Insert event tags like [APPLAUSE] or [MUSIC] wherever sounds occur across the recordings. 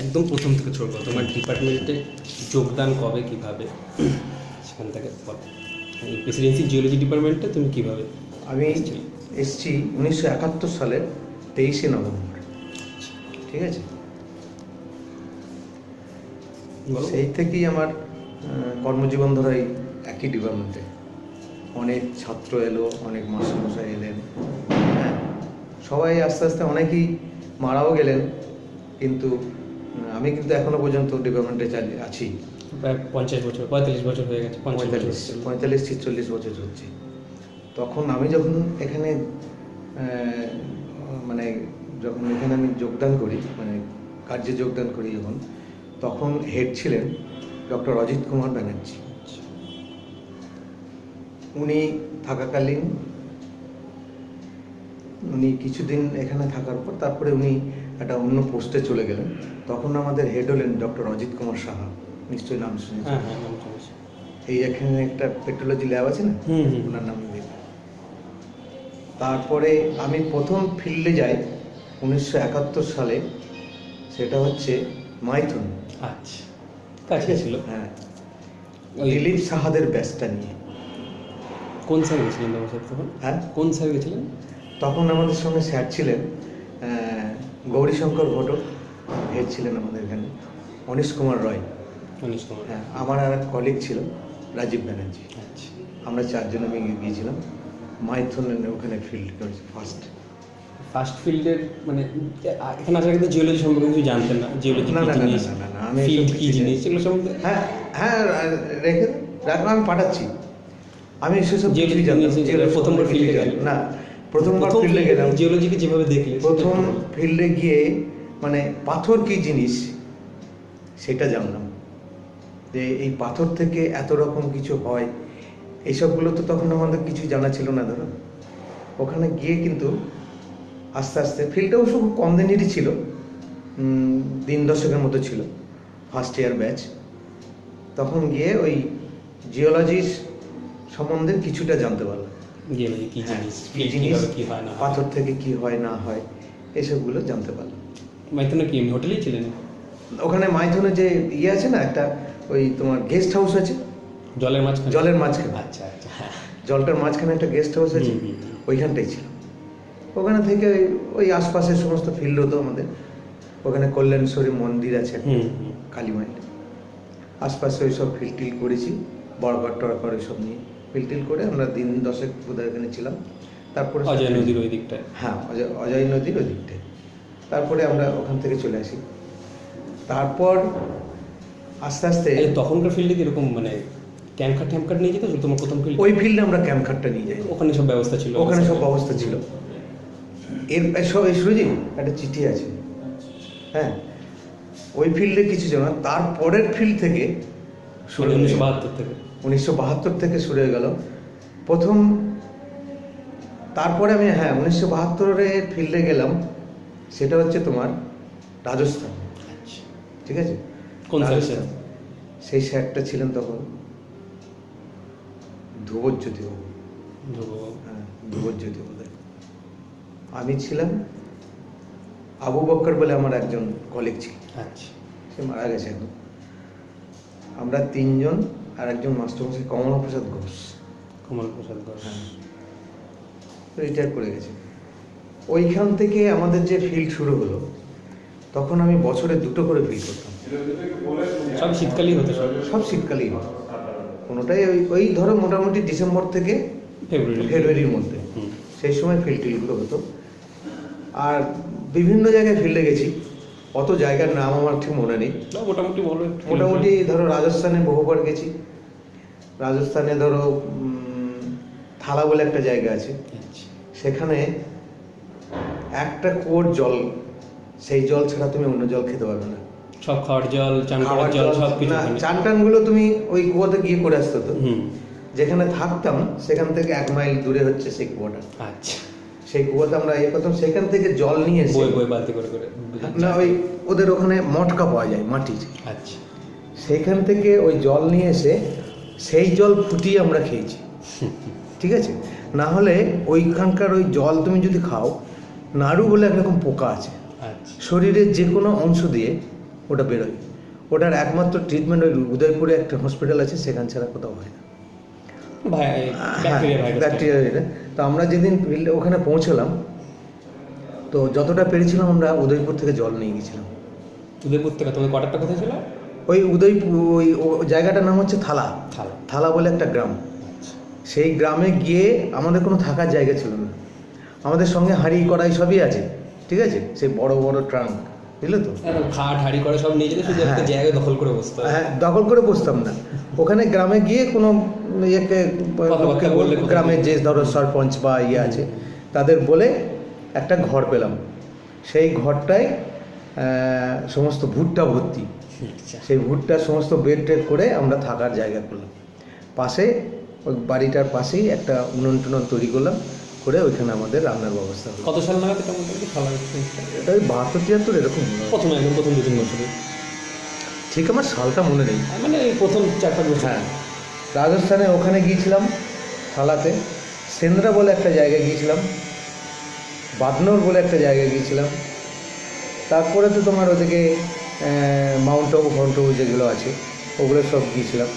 একদম প্রথম থেকে শুরু করো। তোমার ডিপার্টমেন্টে যোগদান কবে কীভাবে? সেখান থেকে বলো। এই প্রেসিডেন্সি জিওলজি ডিপার্টমেন্টে তুমি কীভাবে আমি এসছি উনিশশো একাত্তর সালের তেইশে নভেম্বর। ঠিক আছে? সেই থেকেই আমার কর্মজীবন ধরা এই একই ডিপার্টমেন্টে অনেক ছাত্র এলো অনেক মাস্টারমশাই এলেন। হ্যাঁ সবাই আস্তে আস্তে অনেকেই মারাও গেলেন কিন্তু আমি কিন্তু এখনও পর্যন্ত ডিপার্টমেন্টে চালিয়ে আছি। প্রায় পঞ্চাশ বছর পঁয়তাল্লিশ বছর হয়ে গেছে পঁয়তাল্লিশ পঁয়তাল্লিশ ছিচল্লিশ বছর হচ্ছে। তখন আমি যখন এখানে মানে যখন এখানে আমি যোগদান করি মানে কার্যে যোগদান করি যখন তখন হেড ছিলেন ডক্টর অজিত কুমার ব্যানার্জি। উনি থাকাকালীন উনি কিছুদিন এখানে থাকার পর তারপরে উনি একটা অন্য পোস্টে চলে গেলেন। তখন আমাদের হেড হলেন ডক্টর অজিত কুমার সাহা। নিশ্চয়ই নাম শুনেছেন। হ্যাঁ হ্যাঁ শুনেছি। এই এখানে একটা পেট্রোলজি ল্যাব আছে না? হুম হুম। ওনার নাম তারপরে আমি প্রথম ফিল্ডে যাই উনিশশো একাত্তর সালে সেটা হচ্ছে মাইথন। আচ্ছা কাছে ছিল। হ্যাঁ। দিলীপ সাহাদের ব্যাচটা নিয়ে। কোন স্যার গেছিলেন তখন? হ্যাঁ? কোন স্যার গেছিলেন? তখন আমাদের সঙ্গে স্যার ছিলেন গৌরীশঙ্কর ঘটক হেড ছিলেন আমাদের এখানে অনিশ কুমার রয়। মনীষ কুমার হ্যাঁ আমার আর এক কলিগ ছিল রাজীব ব্যানার্জি। আচ্ছা। আমরা চারজন আমি গিয়েছিলাম। মাইথুন ওখানে ফিল্ড করেছি ফার্স্ট ফার্স্ট ফিল্ডের মানে এখানে আসার কিন্তু জিওলজি সম্পর্কে কিছু জানতেন না। জিওলজি না, না, না, না, আমি ফিল্ড কি জিনিস? জানি। এগুলো সম্বন্ধে হ্যাঁ হ্যাঁ রেখে রাখো আমি পাঠাচ্ছি। আমি সেসব জানতাম জিনিস- প্রথমবার ফিল্ডে না প্রথমবার ফিল্ডে গেলাম। জিওলজিকে যেভাবে দেখলে প্রথম ফিল্ডে গিয়ে মানে পাথর কি জিনিস সেটা জানলাম। যে এই পাথর থেকে এত রকম কিছু হয় এইসবগুলো তো তখন আমাদের কিছু জানা ছিল না ধরো। ওখানে গিয়ে কিন্তু আস্তে আস্তে ফিল্ডটা অবশ্য খুব কম দিনেরই ছিল দিন দশকের মতো ছিল ফার্স্ট ইয়ার ব্যাচ তখন গিয়ে ওই জিওলজির সম্বন্ধে কিছুটা জানতে পারলাম। কি হ্যাঁ, জিনিস কি জিনিস? কীভাবে হয় না পাথর থেকে কি হয় না হয় এসবগুলো জানতে পারলাম। মাইথনে কি এমনি হোটেলেই ছিলেন? ওখানে মাইথনে যে ইয়ে আছে না একটা ওই তোমার গেস্ট হাউস আছে। জলের মাঝখানে? জলের মাঝখানে। আচ্ছা আচ্ছা। জলটার মাঝখানে একটা গেস্ট হাউস আছে। ওইখানটাই ছিল। ওখানে থেকে ওই- আশপাশের সমস্ত ফিল্ড হতো আমাদের। ওখানে কল্যাণেশ্বরী মন্দির আছে কালী মায়ের আশপাশে ওই সব ফিল টিল করেছি বড়গড় টড়গড় সব নিয়ে। ফিল টিল করে আমরা দিন দশেক বোধহয় এখানে ছিলাম। তারপরে অজয় নদীর ওই দিকটায় হ্যাঁ অজয় অজয় নদীর ওই দিকটায় তারপরে আমরা ওখান থেকে চলে আসি। তারপর আস্তে আস্তে তখনকার ফিল্ডে কীরকম মানে ক্যাম্প ট্যাম্প নিয়ে যেত? তোমার প্রথম ফিল্ড ওই ফিল্ডে আমরা ক্যাম্প খাটটা নিয়ে যাই। ওখানে সব ব্যবস্থা ছিল। ওখানে সব ব্যবস্থা ছিল। এর সব সুরজিৎ একটা চিঠি আছে। হ্যাঁ। ওই ফিল্ডে কিছু ছিল না। তারপরের ফিল্ড থেকে মানে উনিশশো বাহাত্তর থেকে। উনিশশো বাহাত্তর থেকে শুরু হয়ে গেল। প্রথম তারপরে আমি হ্যাঁ উনিশশো বাহাত্তরে ফিল্ডে গেলাম। সেটা হচ্ছে তোমার রাজস্থান। আচ্ছা। ঠিক আছে? কোন রাজস্থান। সেই স্যারটা ছিলেন তখন ধ্রুবজ্যোতি বাবু। হ্যাঁ ধ্রুবজ্যোতি বোধ আমি ছিলাম আবু বক্কর বলে আমার একজন কলিগ ছিল। আচ্ছা। সে মারা গেছে এখন। আমরা তিনজন আর একজন মাস্টারমশাই কমলা প্রসাদ ঘোষ। কমল প্রসাদ ঘোষ। হ্যাঁ। রিটায়ার করে গেছে। ওইখান থেকে আমাদের যে ফিল্ড শুরু হলো তখন আমি বছরে দুটো করে ফিল্ড করতাম। সব শীতকালেই হতো সব? সব শীতকালেই হতো। কোনোটাই ওই ওই ধরো মোটামুটি ডিসেম্বর থেকে ফেব্রুয়ারি। ফেব্রুয়ারির মধ্যে। সেই সময় ফিল্ড টিলগুলো হতো। আর বিভিন্ন জায়গায় ফিল্ডে গেছি। অত জায়গার নাম আমার ঠিক মনে নেই। মোটামুটি বলো মোটামুটি ধরো রাজস্থানে বহুবার গেছি। রাজস্থানে ধরো থালা বলে একটা জায়গা আছে। আচ্ছা। সেখানে একটা কুয়োর জল সেই জল ছাড়া তুমি অন্য জল খেতে পারবে না। সব খাওয়ার জল চান করার জল সব কিছু না চান টানগুলো তুমি ওই কুয়োতে গিয়ে করে আসতে হুম। যেখানে থাকতাম সেখান থেকে এক মাইল দূরে হচ্ছে সেই কুয়োটা। আচ্ছা। সেই কুয়োতে আমরা ইয়ে করতাম সেখান থেকে জল নিয়ে এসে বই বই বালতি করে করে না ওই ওদের ওখানে মটকা পাওয়া যায় মাটির। আচ্ছা। সেইখান থেকে ওই জল নিয়ে এসে সেই জল ফুটিয়ে আমরা খেয়েছি। ঠিক আছে? না হলে ওইখানকার ওই জল তুমি যদি খাও নাড়ু বলে একরকম পোকা আছে। আচ্ছা। শরীরের যে কোনো অংশ দিয়ে ওটা বেরোয়। ওটার একমাত্র ট্রিটমেন্ট ওই উদয়পুরে একটা হসপিটাল আছে সেখান ছাড়া কোথাও হয় না। ব্যাকটেরিয়া তো আমরা যেদিন ওখানে পৌঁছলাম তো যতটা পেরেছিলাম আমরা উদয়পুর থেকে জল নিয়ে গেছিলাম। উদয়পুর থেকে? তোমাদের কোয়ার্টারটা কোথায় ছিল? ওই উদয়পুর ওই জায়গাটার নাম হচ্ছে থালা। থালা। থালা বলে একটা গ্রাম। সেই গ্রামে গিয়ে আমাদের কোনো থাকার জায়গা ছিল না। আমাদের সঙ্গে হাঁড়ি কড়াই সবই আছে ঠিক আছে? সেই বড় বড় ট্রাঙ্ক। বুঝলে তো। একদম খাট হাড়ি করে সব নিয়ে যেতে শুধু একটা হ্যাঁ। জায়গায় দখল করে বসতে হবে হ্যাঁ দখল করে বসতাম না। ওখানে গ্রামে গিয়ে কোনো ইয়েকে গ্রামের যে ধরো সরপঞ্চ বা ইয়ে আছে তাদের বলে একটা ঘর পেলাম। সেই ঘরটায় সমস্ত ভুট্টা ভর্তি। আচ্ছা। সেই ভুট্টা সমস্ত বেড টেড করে আমরা থাকার জায়গা করলাম। পাশে ওই বাড়িটার পাশেই একটা উনুন টুনুন তৈরি করলাম। করে ওইখানে আমাদের রান্নার ব্যবস্থা হলো। কত সাল নাগাদ এটা মোটামুটি থালা এক্সপিরিয়েন্সটা এটা ওই বাহাত্তর তিয়াত্তর এরকম। প্রথম একদম প্রথম দু তিন বছরে ঠিক আমার সালটা মনে নেই। মানে এই প্রথম চার পাঁচ বছর। হ্যাঁ। রাজস্থানে ওখানে গিয়েছিলাম থালাতে। সেন্দ্রা বলে একটা জায়গায় গিয়েছিলাম। বাদনোর বলে একটা জায়গায় গিয়েছিলাম। তারপরে তো তোমার ওদিকে মাউন্ট আবু ফাউন্ট আবু যেগুলো আছে ওগুলো সব গিয়েছিলাম।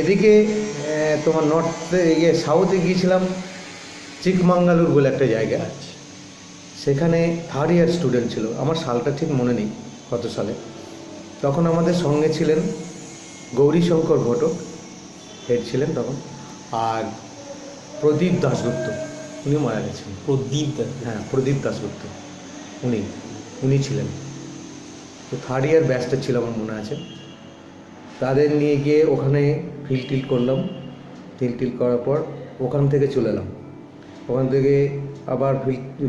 এদিকে তোমার নর্থে ইয়ে সাউথে গিয়েছিলাম। চিকমাঙ্গালুর বলে একটা জায়গা আছে। সেখানে থার্ড ইয়ার স্টুডেন্ট ছিল। আমার সালটা ঠিক মনে নেই কত সালে। তখন আমাদের সঙ্গে ছিলেন গৌরীশঙ্কর ঘটক হেড ছিলেন তখন আর প্রদীপ দাশগুপ্ত। উনি মারা গেছেন। প্রদীপ। হ্যাঁ প্রদীপ দাশগুপ্ত। উনি উনি ছিলেন। তো থার্ড ইয়ার ব্যাচটা ছিল আমার মনে আছে। তাদের নিয়ে গিয়ে ওখানে ফিল টিল করলাম। ফিল টিল করার পর ওখান থেকে চলে এলাম। ওখান থেকে আবার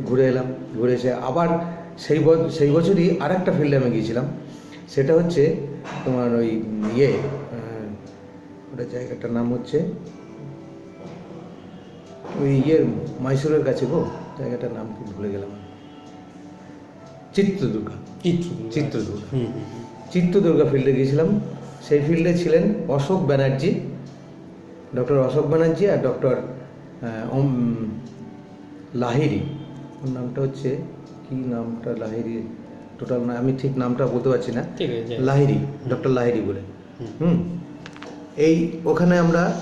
ঘুরে এলাম ঘুরে এসে আবার সেই সেই বছরই আর একটা ফিল্ডে আমি গিয়েছিলাম। সেটা হচ্ছে তোমার ওই ইয়ে ওটা জায়গাটার নাম হচ্ছে ওই ইয়ের মাইসুরের কাছে গো জায়গাটার নাম কি ভুলে গেলাম চিত্রদুর্গা। চিত্র চিত্রদুর্গা। চিত্রদুর্গা ফিল্ডে গিয়েছিলাম। সেই ফিল্ডে ছিলেন অশোক ব্যানার্জি ডক্টর অশোক ব্যানার্জি আর ডক্টর ওম লাহিরি ওর নামটা হচ্ছে কি নামটা লাহিরি টোটাল না আমি ঠিক নামটা বলতে পারছি না। ঠিক আছে লাহিরি ডক্টর লাহিরি বলে। হুম। এই ওখানে আমরা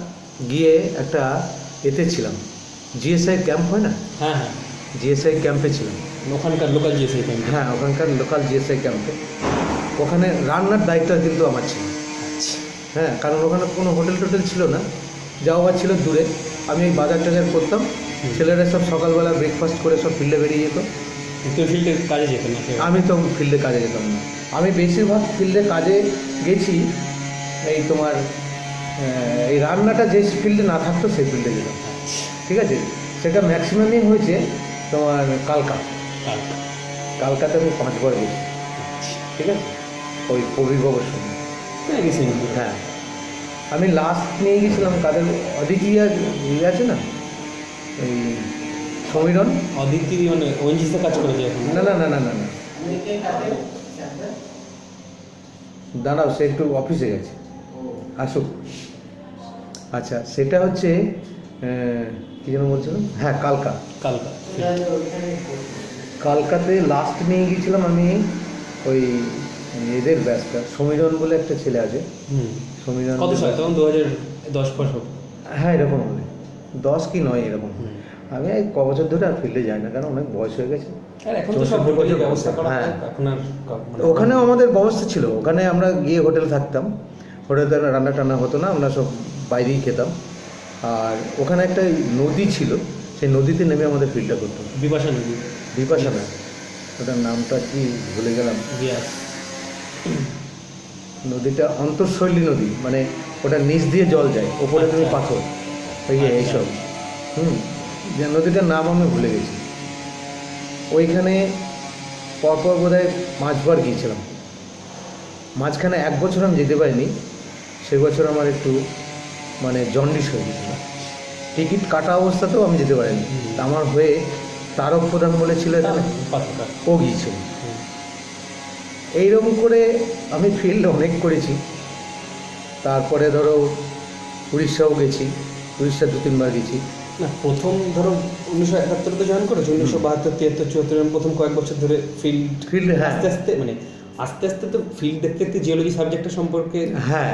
গিয়ে একটা এতে ছিলাম। জিএসআই ক্যাম্প হয় না? হ্যাঁ হ্যাঁ। জিএসআই ক্যাম্পে ছিলাম। ওখানকার লোকাল জিএসআই ক্যাম্প হ্যাঁ ওখানকার লোকাল জিএসআই ক্যাম্পে ওখানে রান্নার দায়িত্ব কিন্তু আমার ছিল। আচ্ছা। হ্যাঁ কারণ ওখানে কোনো হোটেল টোটেল ছিল না। যাওয়া ছিল দূরে। আমি এই বাজার টাজার করতাম। ছেলেরা সব সকালবেলা ব্রেকফাস্ট করে সব ফিল্ডে বেরিয়ে যেত। ফিল্ডে কাজে যেত না আমি তো ফিল্ডে কাজে যেতাম না। আমি বেশিরভাগ ফিল্ডে কাজে গেছি এই তোমার এই রান্নাটা যে ফিল্ডে না থাকতো সেই ফিল্ডে যেতাম। ঠিক আছে? সেটা ম্যাক্সিমামই হয়েছে তোমার কালকা। কালকা। কালকাতে আমি পাঁচবার গেছি। ঠিক আছে? ওই কবিবাবুর সঙ্গে। হ্যাঁ গেছি। হ্যাঁ। আমি লাস্ট নিয়ে গেছিলাম কাদের অদিতিয়া ইয়ে আছে না? ওই সমীরণ? অদিতি মানে ওএনজিসিতে কাজ করেছে এখন। না না না না না না। দাঁড়াও সে একটু অফিসে গেছে। আসুক। আচ্ছা সেটা হচ্ছে কি যেন বলছিলাম? হ্যাঁ কালকা। কালকা কালকাতে লাস্ট নিয়ে গিয়েছিলাম আমি ওই এদের ব্যাচটা সমীরণ বলে একটা ছেলে আছে। হুম। সমীরণ কত সাল? তখন দু হাজার দশ বছর হ্যাঁ এরকম হবে। দশ কি নয় এরকম। আমি এই ক বছর ধরে আর ফিল্ডে যাই না কারণ অনেক বয়স হয়ে গেছে। হ্যাঁ। মানে- ওখানেও আমাদের ব্যবস্থা ছিল। ওখানে আমরা গিয়ে হোটেল থাকতাম। হোটেলে রান্না টান্না হতো না আমরা সব বাইরেই খেতাম। আর ওখানে একটা নদী ছিল সেই নদীতে নেমে আমাদের ফিল্ডটা করতাম বিপাশা নদী। বিপাশা না ওটার নামটা কি ভুলে গেলাম। নদীটা অন্তঃশৈলী নদী মানে ওটা নিচ দিয়ে জল যায় ওপরে তুমি আচ্ছা। পাথর। এই যে। এইসব। হুম যে নদীটার নাম আমি ভুলে গেছি। ওইখানে পরপর বোধ হয় পাঁচবার গিয়েছিলাম। মাঝখানে এক বছর আমি যেতে পারিনি সে বছর আমার একটু মানে জন্ডিস হয়ে গেছিল টিকিট কাটা অবস্থাতেও আমি যেতে পারিনি। আমার হয়ে তারক প্রধান বলেছিল এখানে ও গিয়েছিল। এইরকম করে আমি ফিল্ড অনেক করেছি। তারপরে ধরো উড়িষ্যাও গেছি। উড়িষ্যা দু তিনবার গেছি। না প্রথম ধরো উনিশশো একাত্তরতে জয়েন করেছ উনিশশো বাহাত্তর তিয়াত্তর চুয়াত্তর প্রথম কয়েক বছর ধরে ফিল্ড ফিল্ড হ্যাঁ। আস্তে আস্তে মানে আস্তে আস্তে তো ফিল্ড দেখতে দেখতে জিওলজি সাবজেক্টের সম্পর্কে হ্যাঁ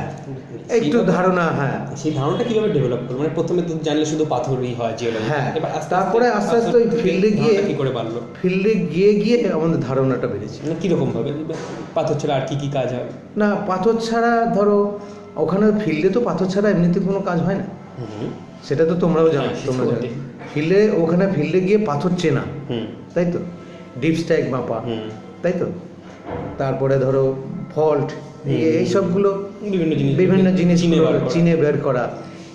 একটু ধারণা হ্যাঁ। সেই ধারণাটা কীভাবে ডেভেলপ করল মানে প্রথমে তো জানলে শুধু পাথরই হয় জিওলজি হ্যাঁ, এবার তারপরে আস্তে আস্তে ওই থেকে গিয়ে- কি করে বাড়লো? ফিল্ডে গিয়ে গিয়ে আমাদের ধারণাটা বেড়েছে। মানে কীরকম ভাবে? পাথর ছাড়া আর কি কি কাজ হয়? না পাথর ছাড়া ধরো ওখানে ফিল্ডে তো পাথর ছাড়া এমনিতে কোনো কাজ হয় না। সেটা তো তোমরাও জানো হ্যাঁ, তোমরা জানো। ফিল্ডে ওখানে ফিল্ডে গিয়ে পাথর চেনা তাই তো? ডিপ স্ট্যাক মাপা তাই তো? তারপরে ধরো ফল্ট। এই সবগুলো বিভিন্ন জিনিস বিভিন্ন জিনিস চিনে বের করা।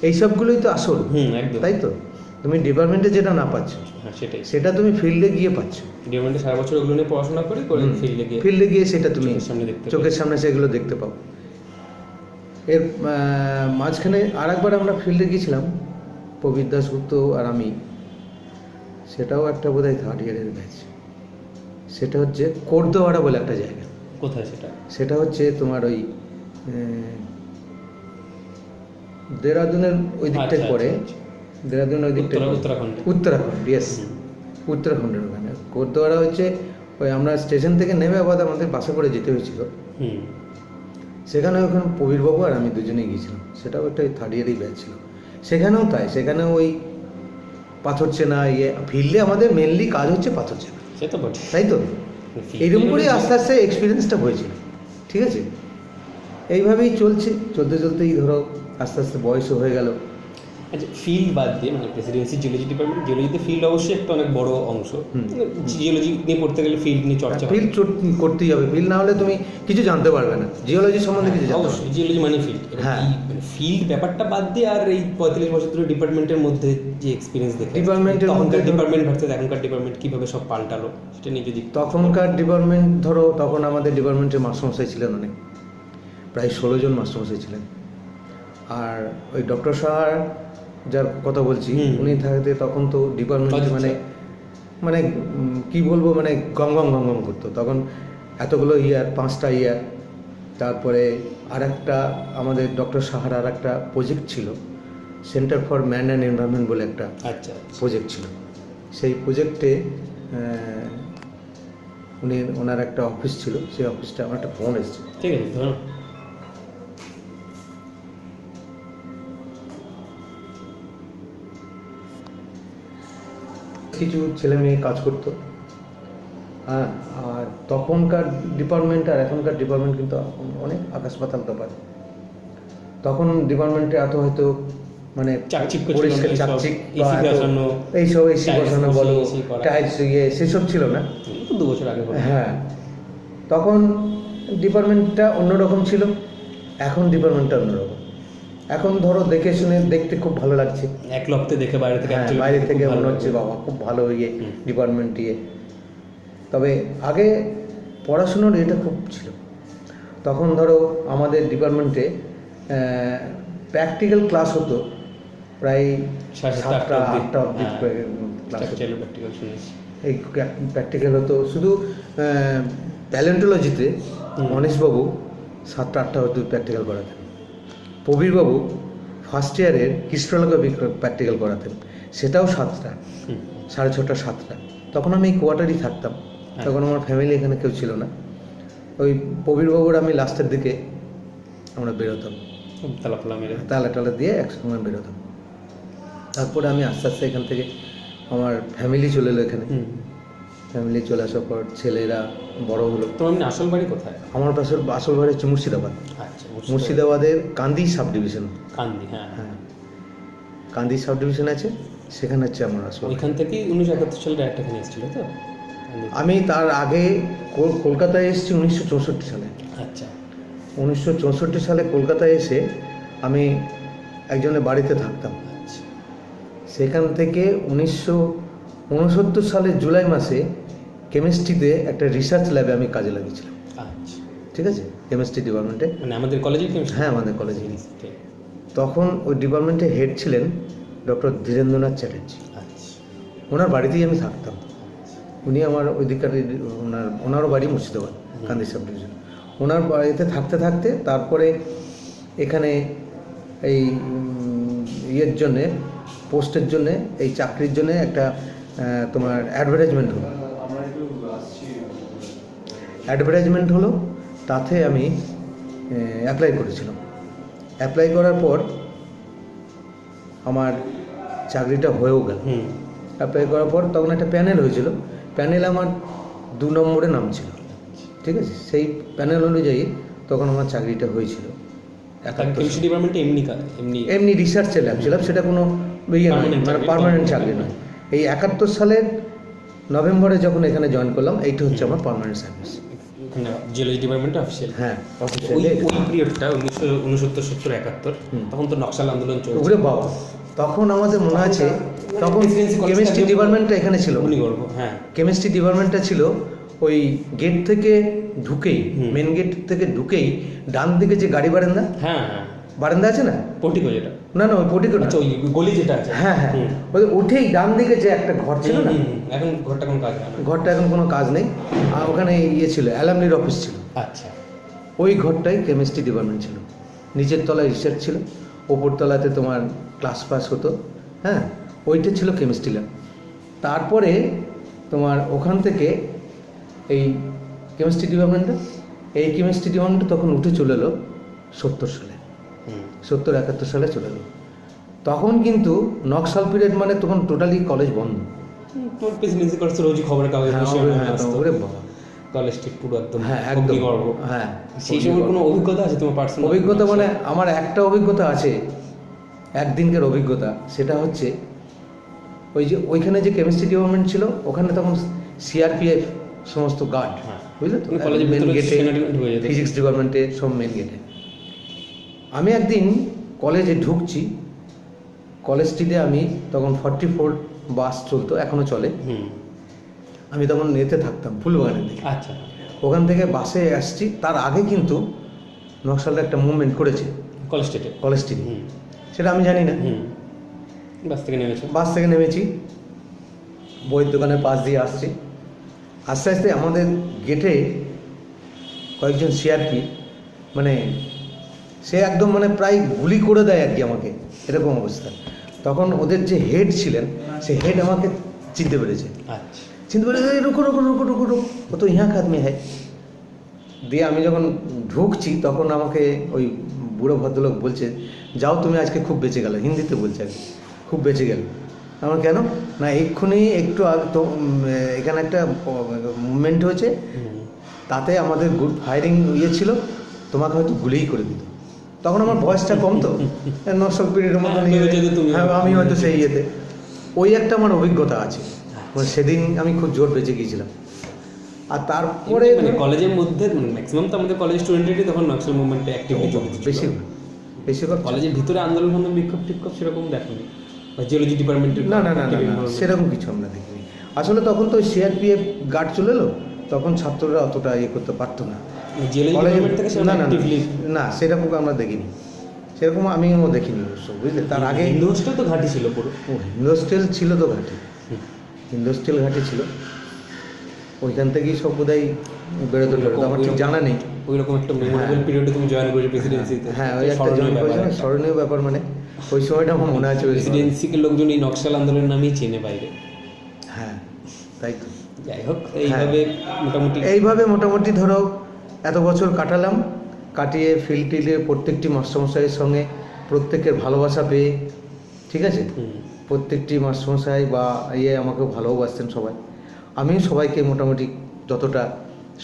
এই সবগুলোই তো আসল একদম। তাই তো? তুমি ডিপার্টমেন্টে যেটা না পাচ্ছ হ্যাঁ সেটাই। সেটা তুমি ফিল্ডে গিয়ে পাচ্ছ। ডিপার্টমেন্টে সারা বছর ওগুলো নিয়ে পড়াশোনা করে ফিল্ডে গিয়ে ফিল্ডে গিয়ে সেটা তুমি চোখের সামনে দেখতে চোখের সামনে সেগুলো দেখতে পাও। এর মাঝখানে আর একবার আমরা ফিল্ডে গিয়েছিলাম প্রবীর দাসগুপ্ত আর আমি। সেটাও একটা বোধ হয় থার্ড ইয়ারের ব্যাচ সেটা হচ্ছে কোর্দোয়ারা বলে একটা জায়গা। কোথায় সেটা? সেটা হচ্ছে তোমার ওই দেরাদুনের ওই দিকটা আচ্ছা, পরে আচ্ছা, দেরাদুনের ওই দিকটা উত্তরা- উত্তরাখণ্ডে। উত্তরাখণ্ড ইয়েস উত্তরাখণ্ডের ওখানে। কোর্দোয়ারা হচ্ছে ওই আমরা স্টেশন থেকে নেমে আবার আমাদের বাসে করে যেতে হয়েছিল। হুম। সেখানে ওখানে প্রবীরবাবু আর আমি দুজনে গিয়েছিলাম। সেটাও একটা থার্ড ইয়ারই ব্যাচ ছিল। সেখানেও তাই সেখানে ওই পাথর চেনা ইয়ে ফিরলে আমাদের মেনলি কাজ হচ্ছে পাথর চেনা। সে তো বটে তাই তো? এরকম এইরকম করেই আস্তে আস্তে এক্সপিরিয়েন্সটা হয়েছিল। ঠিক আছে? এইভাবেই চলছে। চলতে চলতেই ধরো আস্তে আস্তে বয়সও হয়ে গেল। আচ্ছা ফিল্ড বাদ দিয়ে মানে প্রেসিডেন্সি জিওলজি ডিপার্টমেন্ট জিওলজিতে ফিল্ড অবশ্যই একটা অনেক বড় অংশ। জিওলজি নিয়ে পড়তে গেলে ফিল্ড নিয়ে চর্চা ফিল্ড করতেই হবে। ফিল্ড না হলে তুমি কিছু জানতে পারবে না। জিওলজি সম্বন্ধে কিছু অবশ্যই জিওলজি মানে ফিল্ড হ্যাঁ। ফিল্ড ব্যাপারটা বাদ দিয়ে আর এই পঁয়তাল্লিশ বছর ধরে ডিপার্টমেন্টের মধ্যে যে এক্সপিরিয়েন্স দেখে Department-এর তখনকার ডিপার্টমেন্ট ভার্সেস এখনকার ডিপার্টমেন্ট কীভাবে সব পাল্টালো সেটা নিয়ে যদি তখনকার ডিপার্টমেন্ট ধরো তখন আমাদের ডিপার্টমেন্টে মাস্টারমশাই ছিলেন অনেক। প্রায় ষোলো জন মাস্টারমশাই ছিলেন। আর ওই ডক্টর সাহার যার কথা বলছি উনি থাকতে তখন তো ডিপার্টমেন্ট আচ্ছা। মানে মানে কি বলব মানে গঙ্গম গম গম গম করতো। তখন এতগুলো ইয়ার পাঁচটা ইয়ার তারপরে আর একটা আমাদের ডক্টর সাহার আর একটা প্রজেক্ট ছিল Centre for Man and Environment বলে একটা আচ্ছা প্রজেক্ট ছিল। সেই প্রজেক্টে উনি ওনার একটা অফিস ছিল সেই অফিসটা আমার একটা ফোন এসেছে। ঠিক আছে কিছু ছেলে মেয়ে কাজ করতো। হ্যাঁ আর তখনকার ডিপার্টমেন্ট আর এখনকার ডিপার্টমেন্ট কিন্তু অনেক আকাশ পাতাল তফাৎ তখন ডিপার্টমেন্টে এত হয়তো মানে পরিষ্কার এইসব চাকচিক এইসব এসি বসানো বলো টাইলস ইয়ে সেসব ছিল না। দু বছর আগে হ্যাঁ তখন ডিপার্টমেন্টটা অন্যরকম ছিল এখন ডিপার্টমেন্টটা অন্যরকম। এখন ধরো দেখে শুনে দেখতে খুব ভালো লাগছে এক লপ্তে দেখে বাইরে থেকে হ্যাঁ, বাইরে থেকে মনে হচ্ছে বাবা খুব ভালো ইয়ে। ডিপার্টমেন্ট ইয়ে তবে আগে পড়াশুনোর এটা খুব ছিল তখন ধরো আমাদের ডিপার্টমেন্টে প্র্যাকটিক্যাল ক্লাস হতো প্রায় সাড়ে সাতটা, আটটা অব্দি হ্যাঁ। ক্লাস। এই প্র্যাকটিক্যাল হতো শুধু প্যালেন্টোলজিতে। মনীশবাবু সাতটা আটটা হয়তো প্র্যাকটিক্যাল করাতেন প্রবীরবাবু ফার্স্ট ইয়ারের হিস্ট্রোলজি প্র্যাকটিক্যাল করাতেন। সেটাও সাতটা সাড়ে ছটা সাতটা। তখন আমি এই কোয়ার্টারই থাকতাম। হ্যাঁ। তখন আমার ফ্যামিলি এখানে কেউ ছিল না। ওই প্রবীরবাবুর আমি লাস্টের দিকে আমরা বেরোতাম। তালা টালা দিয়ে একসঙ্গে বেরোতাম। তারপরে আমি আস্তে আস্তে এখান থেকে আমার ফ্যামিলি চলে এলো এখানে। ফ্যামিলি চলে আসার পর ছেলেরা বড় হলো। তোমার এমনি আসল বাড়ি কোথায়? আমার পাশে আসল বাড়ি হচ্ছে মুর্শিদাবাদ। মুর্শিদাবাদের কান্দি সাব ডিভিশন কান্দি হ্যাঁ। হ্যাঁ। কান্দি সাব ডিভিশন আছে সেখানে হচ্ছে আমার আসল ওইখান থেকেই উনিশশো একাত্তর সালে ডাইরেক্ট এখানে এসেছিল তো? আমি তার আগে কলকাতায় এসেছি উনিশশো চৌষট্টি সালে। আচ্ছা। উনিশশো চৌষট্টি সালে কলকাতায় এসে আমি একজনের বাড়িতে থাকতাম। আচ্ছা। সেখান থেকে উনিশশো উনসত্তর সালের জুলাই মাসে কেমিস্ট্রিতে একটা রিসার্চ ল্যাবে আমি কাজে লাগিয়েছিলাম। আচ্ছা। ঠিক আছে? কেমিস্ট্রি ডিপার্টমেন্টে মানে আমাদের কলেজে হ্যাঁ আমাদের কলেজে তখন ওই ডিপার্টমেন্টে হেড ছিলেন ডক্টর ধীরেন্দ্রনাথ চ্যাটার্জি আচ্ছা। ওনার বাড়িতেই আমি থাকতাম। উনি আমার ওইদিককার ওনার ওনারও বাড়ি মুর্শিদাবাদ কান্দি সাব ডিভিশন ওনার বাড়িতে থাকতে থাকতে তারপরে এখানে এই ইয়ের জন্যে পোস্টের জন্যে এই চাকরির জন্যে একটা তোমার অ্যাডভার্টাইজমেন্ট হলো। অ্যাডভার্টাইজমেন্ট হলো তাতে আমি অ্যাপ্লাই করেছিলাম। অ্যাপ্লাই করার পর আমার চাকরিটা হয়েও গেল। অ্যাপ্লাই করার পর তখন একটা প্যানেল হয়েছিল। প্যানেল আমার দু নম্বরে নাম ছিল। ঠিক আছে? সেই প্যানেল অনুযায়ী তখন আমার চাকরিটা হয়েছিল। ডিপার্টমেন্টে এমনি এমনি এমনি রিসার্চে ল্যাব ছিলাম। সেটা কোনো ইয়ে নয় মানে পার্মানেন্ট চাকরি। নয়। এই একাত্তর সালের নভেম্বরে যখন এখানে জয়েন করলাম এইটা হচ্ছে আমার পার্মানেন্ট সার্ভিস জিওলজি ডিপার্টমেন্টে অফিসিয়াল হ্যাঁ ওই ওই পিরিয়ডটা উনিশশো উনসত্তর সত্তর একাত্তর। তখন তো নকশাল আন্দোলন চলছে। বাবা তখন আমাদের মনে আছে তখন কেমিস্ট্রি ডিপার্টমেন্টটা এখানে ছিল। হ্যাঁ। কেমিস্ট্রি ডিপার্টমেন্টটা ছিল ওই গেট থেকে ঢুকেই। মেন গেট থেকে ঢুকেই ডান দিকে যে গাড়ি বারান্দা হ্যাঁ হ্যাঁ। বারান্দা আছে না? পটিকো যেটা না না ওই পটিকো আচ্ছা ওই গলি যেটা আছে। হ্যাঁ হ্যাঁ। ওই উঠেই ডান দিকে যে একটা ঘর ছিল না। এখন ঘরটা কোনো কাজ হয় না ঘরটা এখন কোনো কাজ নেই। আর ওখানে ইয়ে ছিল অ্যালামনির অফিস ছিল। আচ্ছা। ওই ঘরটাই কেমিস্ট্রি ডিপার্টমেন্ট ছিল। নিচের তলায় রিসার্চ ছিল। ওপর তলাতে তোমার ক্লাস পাস হতো। হ্যাঁ ওইটা ছিল কেমিস্ট্রি ল্যাব। তারপরে তোমার ওখান থেকে এই কেমিস্ট্রি ডিপার্টমেন্টটা এই কেমিস্ট্রি ডিপার্টমেন্টটা তখন উঠে চলে এলো সত্তর সালে। সত্তর একাত্তর সালে চলে গেল তখন কিন্তু নকশাল পিরিয়ড মানে তখন টোটালি কলেজ বন্ধ। হুম, প্রেসিডেন্সি করছে রোজ খবরের কাগজ হ্যাঁ, হ্যাঁ, কলেজ ঠিক পুরো একদম হ্যাঁ একদম হ্যাঁ সেই সময় কোনো অভিজ্ঞতা আছে তোমার পার্সোনাল অভিজ্ঞতা মানে আমার একটা অভিজ্ঞতা আছে একদিনকার অভিজ্ঞতা। সেটা হচ্ছে ওই যে ওইখানে যে কেমিস্ট্রি ডিপার্টমেন্ট ছিল ওখানে তখন সিআরপিএফ সমস্ত গার্ড হ্যাঁ। বুঝলে তো? মেন গেটে। ফিজিক্স ডিপার্টমেন্টে সব মেন গেটে আমি একদিন কলেজে ঢুকছি। কলেজ স্ট্রিটে আমি তখন ফর্টি ফোর বাস চলতো এখনও চলে। আমি তখন নেতে থাকতাম ফুলবাগানের দিকে। আচ্ছা। ওখান থেকে বাসে আসছি তার আগে কিন্তু নকশালটা একটা মুভমেন্ট করেছে। কলেজ স্ট্রিটে কলেজ স্ট্রিটে সেটা আমি জানি না। হুম। বাস থেকে নেমেছি? বাস থেকে নেমেছি। বইয়ের দোকানের পাশ দিয়ে আসছি। আস্তে আস্তে আমাদের গেটে কয়েকজন সিআরপি মানে সে একদম মানে প্রায় গুলি করে দেয় আর কি আমাকে এরকম অবস্থা। তখন ওদের যে হেড ছিলেন সে হেড আমাকে চিনতে পেরেছে। আচ্ছা। চিনতে পেরেছে "এই রুকো রুকো রুকো রুকো রুকো ও তো ইহা কাদমি হয় দিয়ে আমি যখন ঢুকছি তখন আমাকে ওই বুড়ো ভদ্রলোক বলছে যাও তুমি আজকে খুব বেঁচে গেলো। হিন্দিতে বলছে আর কি, খুব বেঁচে গেল। আমার কেন? না এক্ষুনি একটু আগে তো এখানে একটা মুভমেন্ট হয়েছে। তাতে আমাদের গুড ফায়ারিং ইয়ে ছিল তোমাকে হয়তো গুলিই করে দিত। তখন আমার বয়সটা কম তো। [LAUGHS] নকশাল পিরিয়ডের মতো তুমি- হ্যাঁ আমি হয়তো সেই ইয়েতে। ওই একটা আমার অভিজ্ঞতা আছে। মানে সেদিন আমি খুব জোর বেঁচে গিয়েছিলাম। আর তারপরে মানে কলেজের মধ্যে ম্যাক্সিমাম তো আমাদের কলেজ স্টুডেন্টেরই তখন নকশাল মুভমেন্টে অ্যাক্টিভিটি জড়িত ছিল। বেশি বেশিরভাগ কলেজের ভিতরে আন্দোলন ফান্দোলন বিক্ষোভ টিক্ষোভ সেরকম দেখেনি বা জিওলজি ডিপার্টমেন্টের না না না না না, সেরকম কিছু আমরা দেখিনি। আসলে তখন তো সিআরপিএফ গার্ড চলে এলো। তখন ছাত্ররা অতটা ইয়ে করতে পারতো না। সেরকম না না না, সেরকম আমরা দেখিনি। সেরকম আমিও দেখিনি বুঝলে? তার আগে হিন্দু হোস্টেল তো ঘাঁটি ছিল পুরো। হিন্দোস্টেল ছিল তো ঘাটে। হিন্দোস্টেল ঘাটে ছিল। ওইখান থেকেই সব বোধহয় বেরোতে বেরোতো আমার ঠিক জানা নেই। ওই রকম একটা মেমোরেবল হ্যাঁ। পিরিয়ডে তুমি জয়েন করেছ প্রেসিডেন্সিতে হ্যাঁ ওই একটা জয়েন করেছিলাম স্মরণীয় ব্যাপার মানে ওই সময়টা আমার মনে আছে প্রেসিডেন্সিকে লোকজন এই নকশাল আন্দোলনের নামেই চেনে বাইরে। হ্যাঁ তাই তো। যাই হোক এইভাবে মোটামুটি এইভাবে মোটামুটি ধরো এত বছর কাটালাম কাটিয়ে ফিল্ড টিলে প্রত্যেকটি মাস্টারমশাইয়ের সঙ্গে প্রত্যেকের ভালোবাসা পেয়ে ঠিক আছে? প্রত্যেকটি মাস্টারমশাই বা ইয়ে আমাকে ভালোবাসতেন সবাই। আমি সবাইকে মোটামুটি যতটা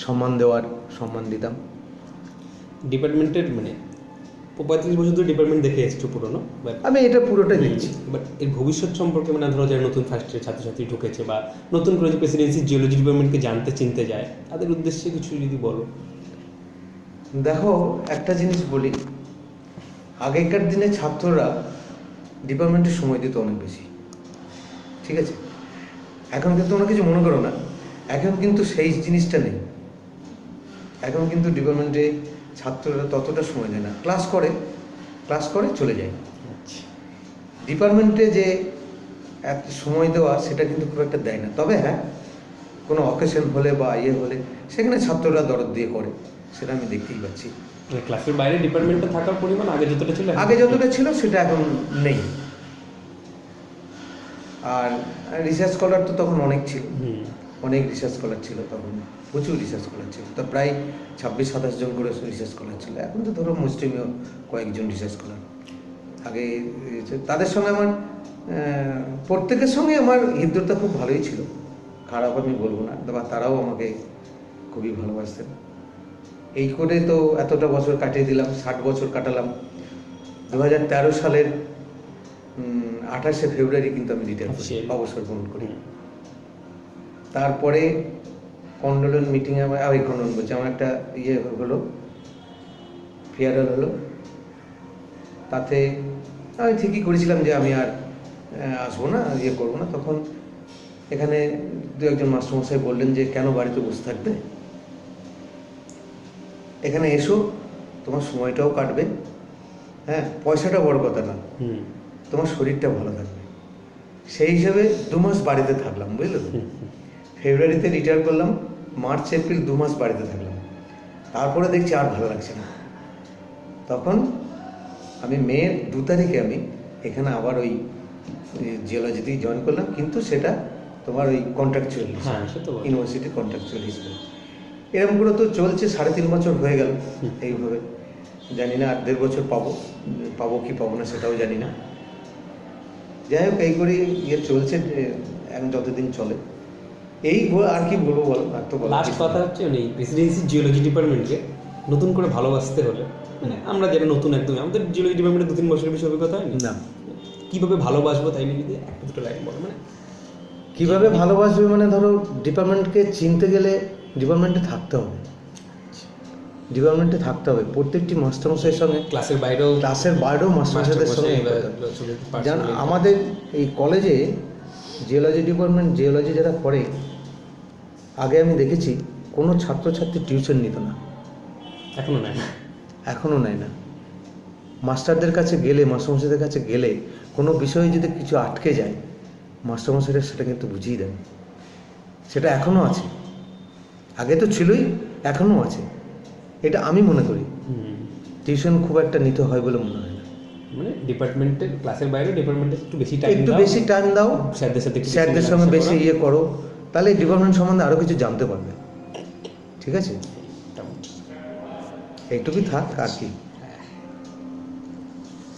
সম্মান দেওয়ার সম্মান দিতাম। ডিপার্টমেন্টের মানে পঁয়ত্রিশ বছর ধরে ডিপার্টমেন্ট দেখে এসছো পুরোনো? বাট আমি এটা পুরোটাই দেখছি। বাট এর ভবিষ্যৎ সম্পর্কে মানে ধরো যারা নতুন ফার্স্ট ইয়ার ছাত্রছাত্রী ঢুকেছে বা নতুন করে যে প্রেসিডেন্সি জিওলজি ডিপার্টমেন্টকে জানতে চিনতে যায় তাদের উদ্দেশ্যে কিছু যদি বলো। দেখো একটা জিনিস বলি। আগেকার দিনে ছাত্ররা ডিপার্টমেন্টে সময় দিত অনেক বেশি। ঠিক আছে? এখন কিন্তু তোমরা কিছু মনে করো না। এখন কিন্তু সেই জিনিসটা নেই। এখন কিন্তু ডিপার্টমেন্টে ছাত্ররা ততটা সময় দেয় না। ক্লাস করে ক্লাস করে চলে যায়। আচ্ছা। ডিপার্টমেন্টে যে এত সময় দেওয়া সেটা কিন্তু খুব একটা দেয় না। তবে হ্যাঁ কোনো অকেশন হলে বা ইয়ে হলে সেখানে ছাত্ররা দরদ দিয়ে করে। সেটা আমি দেখতেই পাচ্ছি। মানে ক্লাসের বাইরে ডিপার্টমেন্টে থাকার পরিমাণ আগে যতটা ছিল আগে যতটা ছিল সেটা এখন নেই। আর রিসার্চ স্কলার তো তখন অনেক ছিল। অনেক রিসার্চ স্কলার ছিল তখন। প্রচুর রিসার্চ স্কলার ছিল। তো প্রায় ছাব্বিশ সাতাশ জন করে রিসার্চ স্কলার ছিল। এখন তো ধরো মুসলিমীয় কয়েকজন রিসার্চ স্কলার আগে তাদের সঙ্গে আমার প্রত্যেকের সঙ্গে আমার হৃদ্যতা খুব ভালোই ছিল। খারাপ আমি বলব না বা তারাও আমাকে খুবই ভালোবাসতেন। এই করে তো এতটা বছর কাটিয়ে দিলাম ষাট বছর কাটালাম। দু হাজার তেরো সালের আঠাশে ফেব্রুয়ারি কিন্তু আমি রিটায়ার করি Officially. অবসর গ্রহণ করি। তারপরে কন্ডোলেন মিটিংয়ে আমার ওই কন্ডোলেন বলছি আমার একটা ইয়ে হলো ফেয়ারওয়েল হলো। তাতে আমি ঠিকই করেছিলাম যে আমি আর আসব না ইয়ে করব না। তখন এখানে দু একজন মাস্টারমশাই বললেন যে কেন বাড়িতে বসে থাকবে? এখানে এসো তোমার সময়টাও কাটবে। হ্যাঁ পয়সাটা বড় কথা না। তোমার শরীরটা ভালো থাকবে। সেই হিসাবে দু মাস বাড়িতে থাকলাম বুঝলে তো। ফেব্রুয়ারিতে রিটায়ার করলাম মার্চ এপ্রিল দু মাস বাড়িতে থাকলাম। তারপরে দেখছি আর ভালো লাগছে না। তখন আমি মেয়ের দু তারিখে আমি এখানে আবার ওই জিওলজিতেই জয়েন করলাম কিন্তু সেটা তোমার ওই কন্ট্রাকচুয়াল হ্যাঁ। ইউনিভার্সিটি কন্ট্রাকচুয়াল হিসেবে এরকম করে তো চলছে সাড়ে তিন বছর হয়ে গেল এইভাবে। জানি না আর দেড় বছর পাবো পাবো কি পাবো না সেটাও জানি না। যাই হোক এই করে ইয়ে চলছে এখন যতদিন চলে। এই আর কি বলব বলো আর তো লাস্ট কথা হচ্ছে এই প্রেসিডেন্সি জিওলজি ডিপার্টমেন্টকে নতুন করে ভালোবাসতে হলে মানে আমরা যারা নতুন একদম আমাদের জিওলজি ডিপার্টমেন্টে দু তিন বছরের বেশি অভিজ্ঞতা হয়নি? না। কীভাবে ভালোবাসবো তাই নিয়ে যদি একটা দুটো লাইন বলো মানে কীভাবে ভালোবাসবে মানে ধরো ডিপার্টমেন্টকে চিনতে গেলে ডিপার্টমেন্টে থাকতে হবে। ডিপার্টমেন্টে থাকতে হবে। প্রত্যেকটি মাস্টারমশাইয়ের সঙ্গে ক্লাসের বাইরেও ক্লাসের বাইরেও মাস্টারমশাইদের সঙ্গে personally- আমাদের এই কলেজে জিওলজি ডিপার্টমেন্ট জিওলজি যারা করে আগে আমি দেখেছি কোনো ছাত্রছাত্রী টিউশন নিত না। এখনও নাই এখনও নেয় না। মাস্টারদের কাছে গেলে মাস্টারমশাইদের কাছে গেলে কোনো বিষয়ে যদি কিছু আটকে যায় মাস্টারমশাইরা সেটা কিন্তু বুঝিয়ে দেন। সেটা এখনও আছে। আগে তো ছিলই এখনও আছে। এটা আমি মনে করি। টিউশন খুব একটা নিতে হয় বলে মনে হয় না। মানে ডিপার্টমেন্টের ক্লাসের বাইরে ডিপার্টমেন্টে একটু বেশি টাইম একটু বেশি টাইম দাও স্যারদের সাথে স্যারদের সঙ্গে বেশি ইয়ে করো তাহলে ডিপার্টমেন্ট সম্বন্ধে আরও কিছু জানতে পারবে। ঠিক আছে। এইটুকুই থাক আর কি।